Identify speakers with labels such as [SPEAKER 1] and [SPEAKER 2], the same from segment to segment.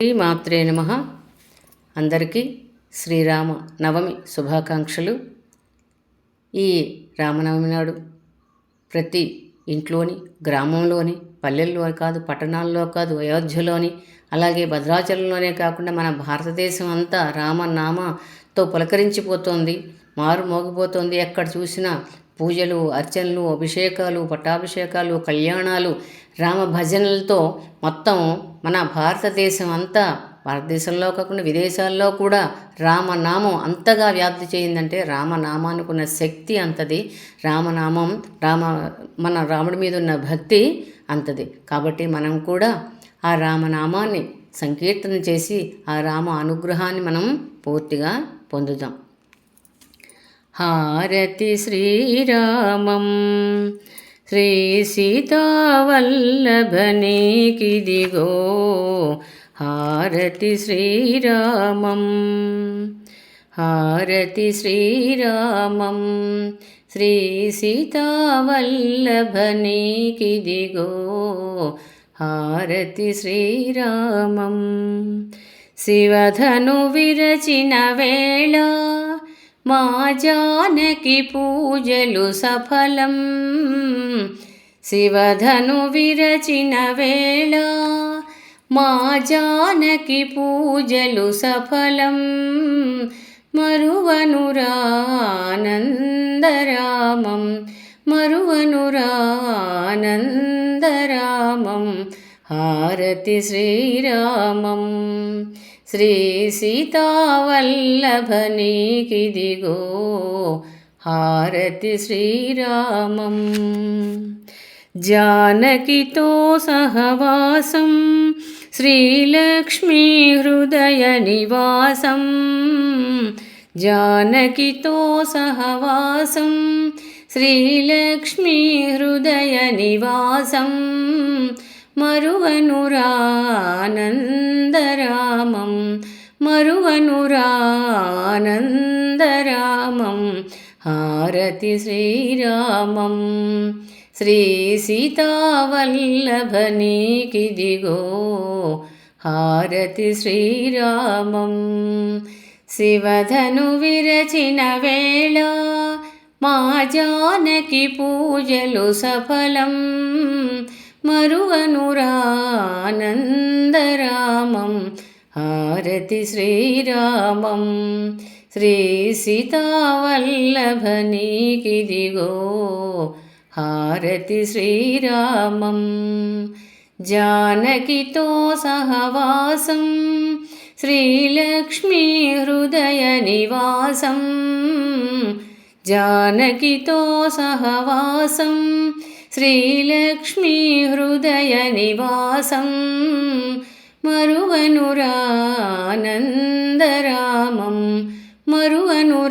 [SPEAKER 1] శ్రీమాత్రే నమ. అందరికీ శ్రీరామ నవమి శుభాకాంక్షలు. ఈ రామనవమి నాడు ప్రతి ఇంట్లోని గ్రామంలోని పల్లెల్లో కాదు పట్టణాల్లో కాదు అయోధ్యలోని అలాగే భద్రాచలంలోనే కాకుండా మన భారతదేశం అంతా రామనామతో పులకరించిపోతోంది మారు మోగిపోతోంది ఎక్కడ చూసినా పూజలు అర్చనలు అభిషేకాలు పట్టాభిషేకాలు కళ్యాణాలు రామ భజనలతో మొత్తం మన భారతదేశం అంతా భారతదేశంలో కాకుండా విదేశాల్లో కూడా రామనామం అంతగా వ్యాప్తి చేయిందంటే రామనామానికి ఉన్న శక్తి అంతది. రామనామం రామ మన రాముడి మీద ఉన్న భక్తి అంతది. కాబట్టి మనం కూడా ఆ రామనామాన్ని సంకీర్తన చేసి ఆ రామ అనుగ్రహాన్ని మనం పూర్తిగా పొందుదాం. హారతి శ్రీరామం. శ్రీ సీతావల్లభనీకిదిగో హారతి శ్రీరామం. హారతి శ్రీరామం. శ్రీ సీతావల్లభనీకిదిగో హారతి శ్రీరామం. శివధను విరచిన వేళ మా జానకి పూజలు సఫలం. శివధను విరచిన వేళ మా జానకి పూజలు సఫలం. మరువనురానందరామం మరువనురానందరామం హారతి శ్రీరామం. శ్రీ సీతావల్లభనీకిదిగో హారతి శ్రీరామం. జానకితో సహవాసం శ్రీలక్ష్మీ హృదయ నివాసం. జానకితో సహవాసం శ్రీలక్ష్మీ హృదయ నివాసం. మరువనురానందరామం. మరువనురానందరామం. హారతి శ్రీరామం. శ్రీ సీతావల్లభనీకిదిగో. హారతి శ్రీరామం. శివధను విరచిన వేళ మా జానకి పూజలు సఫలం. మరువనురానందరామం. हारतिश्रीरामं श्रीसीतावल्लभनीकिदिगो हारति श्रीरामं जानकितो सहवासं श्रीलक्ष्मीहृदयनिवासं जानकितो सहवासं श्रीलक्ष्मीहृदयनिवासं మరువనురానందరామం మరువనురానందరామం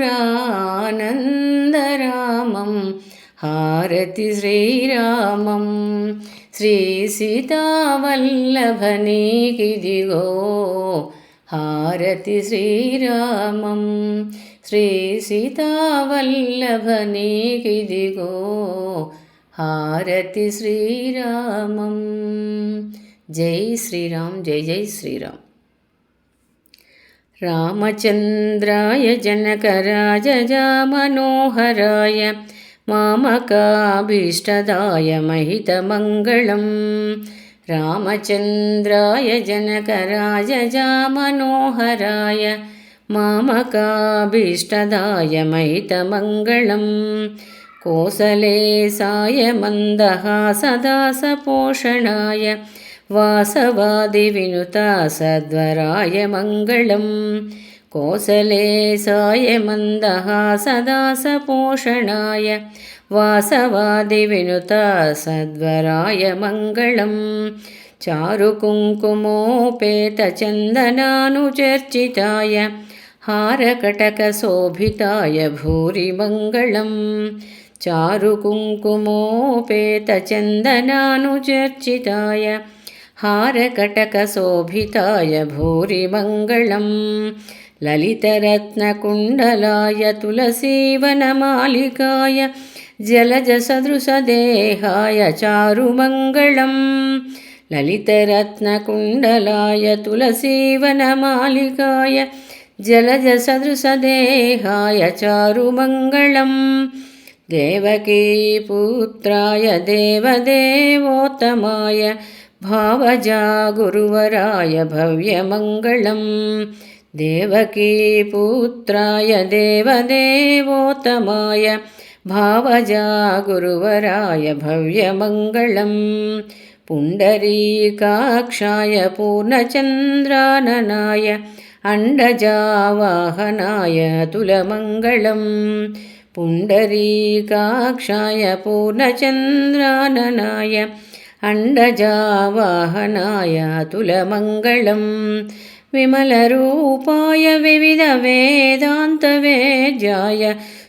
[SPEAKER 1] హారతి శ్రీరామం శ్రీ సీతావల్లభనీకిదిగో హారతి శ్రీరామం శ్రీ సీతావల్లభనీకిదిగో హారతి శ్రీరామం जय श्रीराम जय जय श्रीराम। रामचन्द्राय जनकराज य मामकाभीष्टदाय महितमङ्गलम्। रामचन्द्राय जनकरायजा मनोहराय मामकाभीष्टदाय कोसले साय मन्दः सदा सपोषणाय వాసవాది వినుత సద్వరాయ మంగళం కోసలే సాయమందహాసదాసపోషణాయ వాసవాది వినుత సద్వరాయ మంగళం चारुकुङ्कुमोपेतचन्दनानुचर्चिताय हारकटकशोभिताय भूरिमङ्गलं चारुकुङ्कुमोपेतचन्दनानुचर्चिताय हारकटकशोभिताय भूरि मङ्गलम् ललितरत्नकुण्डलाय तुलसीवनमालिकाय जलजसदृशदेहाय चारुमङ्गलम् ललितरत्नकुण्डलाय तुलसीवनमालिकाय जलजसदृशदेहाय चारुमङ्गलम् देवकीपुत्राय देवदेवोत्तमाय भावजा गुरुवराय भव्यमङ्गलम् देवकीपुत्राय देवदेवोत्तमाय भावजा गुरुवराय भव्यमङ्गलम्। पुण्डरीकाक्षाय पूर्णचन्द्राननाय अण्डजावाहनाय तुलमङ्गलम्। पुण्डरीकाक्षाय पूर्णचन्द्राननाय अण्डजावाहनाय तुलमङ्गलम् विमलरूपाय विविधवेदान्तवेद्याय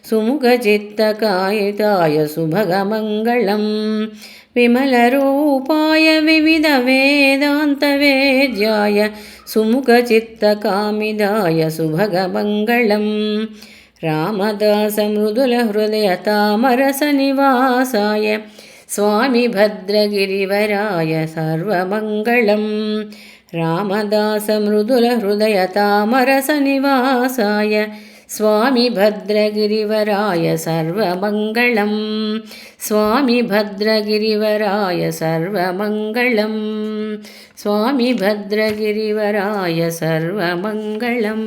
[SPEAKER 1] सुमुखचित्तकायिताय सुभगमङ्गलम् विमलरूपाय विविधवेदान्तवेद्याय सुमुखचित्तकामिदाय सुभगमङ्गलम् रामदासमृदुलहृदयतामरसनिवासाय स्वामि भद्रगिरिवराय सर्वमङ्गलम् रामदासमृदुलहृदयतामरसनिवासाय स्वामि भद्रगिरिवराय सर्वमङ्गलम् स्वामि भद्रगिरिवराय सर्वमङ्गलम् स्वामि भद्रगिरिवराय सर्वमङ्गलम्